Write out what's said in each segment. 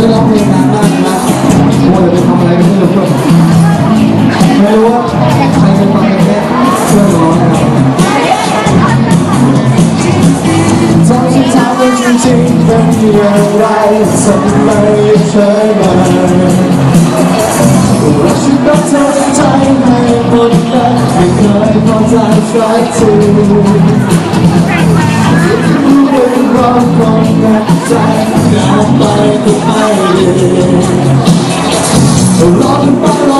ไม่ร้องเพลงนานมากนะมัวแต่ไปทำอะไรกันไม่รู้ด้วยไม่รู้ว่าใครเป็นฟังเพลงแค่เพื่อนร้องนะครับตอนที่ถามว่าจริงๆเป็นอย่างไรทำไมยังเฉยเมยรักฉันรักเธอใจให้หมดเลยไม่เคยพอใจสักที รอกันไปรอ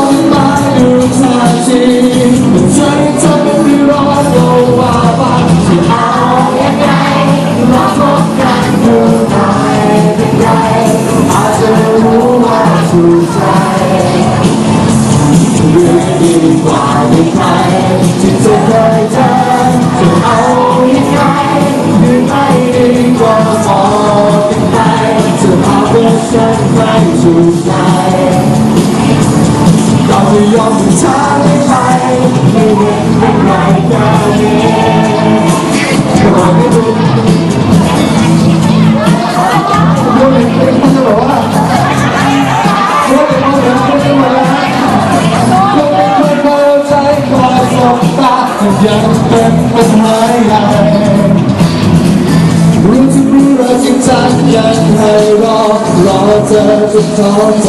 ยังเป็นปัญหาใหญ่รู้ที่รู้รักจริงจังยังให้รอรอเธอจะท้อใจ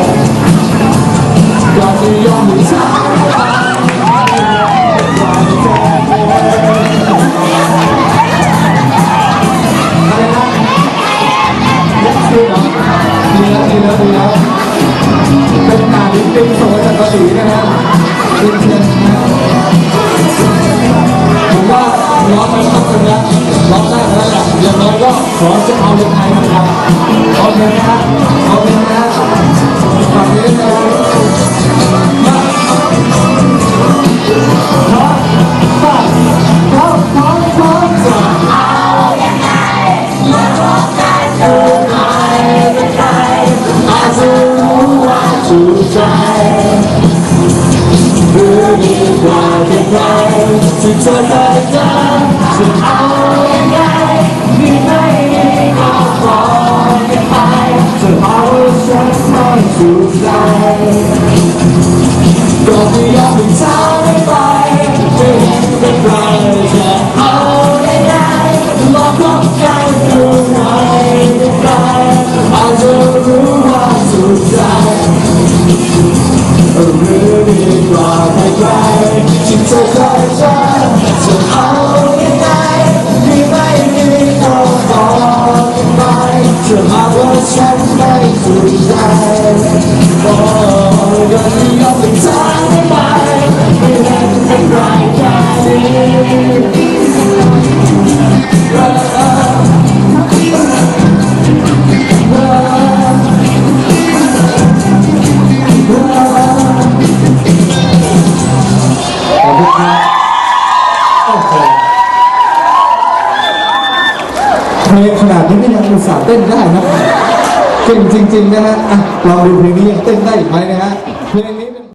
แล้วดีนะเป็นงานที่เป็นโซนจากเกาหลีนะฮะเป็นเชียนนะผมว่าร้องไปสักคนแล้วร้องได้แล้วแหละอย่างน้อยก็ขอจะเอายังไทยนะครับโอเคนะฮะโอเคนะฮะ สู่ใจหรือดีกว่าใครที่เธอเคยเจอจะเอายังไงดีไม่ดีก็บอกกันไปจะเอาฉันไม่ถูกใจก็ไม่ยอมให้เธอไม่ไปไม่เห็นเป็นไรจะเอา เรือมีกว่าใครๆที่เธอเคยเจอจะเอา เพลงขนาดนี้ก็ยังอุตส่าห์เต้นได้นะเก่งจริง ๆ นะฮะอะลองดูเพลงนี้ยังเต้นได้อีกไหมนะฮะ